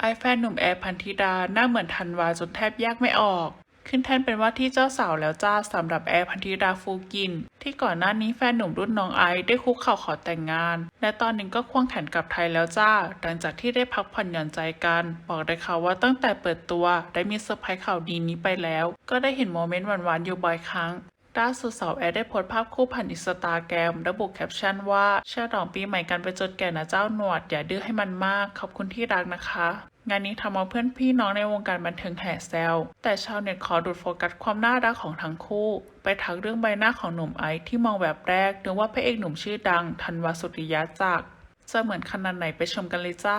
ไอแฟนหนุ่มแอร์พันธิดาหน้าเหมือนธันวาจนแทบแยกไม่ออก ขึ้นแท่นเป็นว่าที่เจ้าสาวแล้วจ้าสำหรับแอร์พันธิดาฟูกิน ที่ก่อนหน้านี้แฟนหนุ่มรุ่นน้องไอได้คุกเข่าขอแต่งงาน และตอนนี้ก็ควงแขนกลับไทยแล้วจ้า หลังจากที่ได้พักผ่อนหย่อนใจกัน บอกได้ค่ะว่าตั้งแต่เปิดตัวได้มีเซอร์ไพรส์ข่าวดีนี้ไปแล้ว ก็ได้เห็นโมเมนต์หวานๆอยู่บ่อยครั้ง ล่าสุดสาวแอร์ได้โพสต์ภาพคู่ผ่านอินสตาแกรมระบุแคปชั่นว่าเชื่อดองปีใหม่กันไปจนแก่นะเจ้าหนวด อย่าดื้อให้มันมาก ขอบคุณที่รักนะคะ งานนี้ทำเอาเพื่อนพี่น้องในวงการบันเทิงแห่แซวแต่ชาวเน็ตขอดูดโฟกัสความน่ารักของทั้งคู่ ไปทักเรื่องใบหน้าของหนุ่มไอซ์ที่มองแบบแรกนึกว่าพระเอกหนุ่มชื่อดังธันวาสุริยะจักรจะเหมือนขนาดไหนไปชมกันเลยจ้า